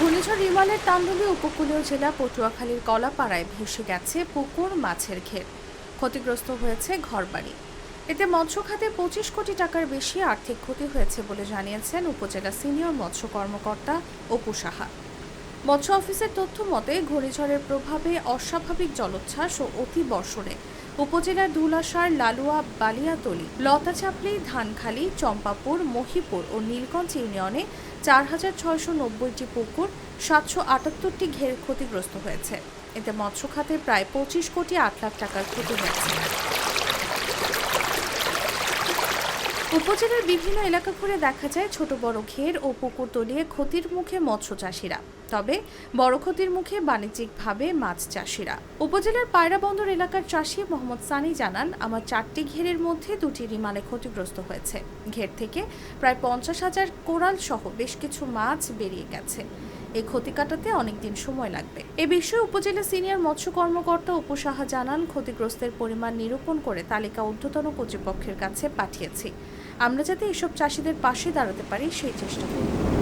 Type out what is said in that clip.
ঘূর্ণিঝড় রিমালের তাণ্ডবে উপকূলীয় জেলা পটুয়াখালীর কলাপাড়ায় ভেসে গেছে পুকুর মাছের ঘের ক্ষতিগ্রস্ত হয়েছে ঘরবাড়ি। এতে মৎস্য খাতে পঁচিশ কোটি টাকার বেশি আর্থিক ক্ষতি হয়েছে বলে জানিয়েছেন উপজেলা সিনিয়র মৎস্য কর্মকর্তা অপু সাহা। মৎস্য অফিসের তথ্য মতে, ঘূর্ণিঝড়ের প্রভাবে অস্বাভাবিক জলোচ্ছ্বাস ও অতি বর্ষণে উপজেলার ধুলাসার লালুয়া বালিয়াতলি লতাচাপলি ধানখালী, চম্পাপুর, মহিপুর ও নীলগঞ্জ ইউনিয়নে চার হাজার ছয়শো নব্বইটি পুকুর, সাতশো আটাত্তরটি ঘের ক্ষতিগ্রস্ত হয়েছে। এতে মৎস্য খাতে প্রায় পঁচিশ কোটি আট লাখ টাকার ক্ষতি হয়েছে। উপজেলার বিভিন্ন এলাকা ঘুরে দেখা যায় ছোট বড় ঘের ও পুকুর তলিয়ে ক্ষতির মুখে মৎস্য চাষিরা। তবে বড় ক্ষতির মুখে বাণিজ্যিকভাবে মাছ চাষিরা। উপজেলার পায়রা বন্দর এলাকার চাষি মোহাম্মদ সানি জানান, আমার চারটি ঘেরের মধ্যে দুটি রিমালে ক্ষতিগ্রস্ত হয়েছে। ঘের থেকে প্রায় পঞ্চাশ হাজার কোরাল সহ বেশ কিছু মাছ বেরিয়ে গেছে। এই ক্ষতি কাটাতে অনেকদিন সময় লাগবে। এ বিষয়ে উপজেলা সিনিয়র মৎস্য কর্মকর্তা উপসাহা জানান, ক্ষতিগ্রস্তের পরিমাণ নিরূপণ করে তালিকা ঊর্ধ্বতন কর্তৃপক্ষের কাছে পাঠিয়েছি। আমরা যাতে এসব চাষিদের পাশে দাঁড়াতে পারি সেই চেষ্টা করব।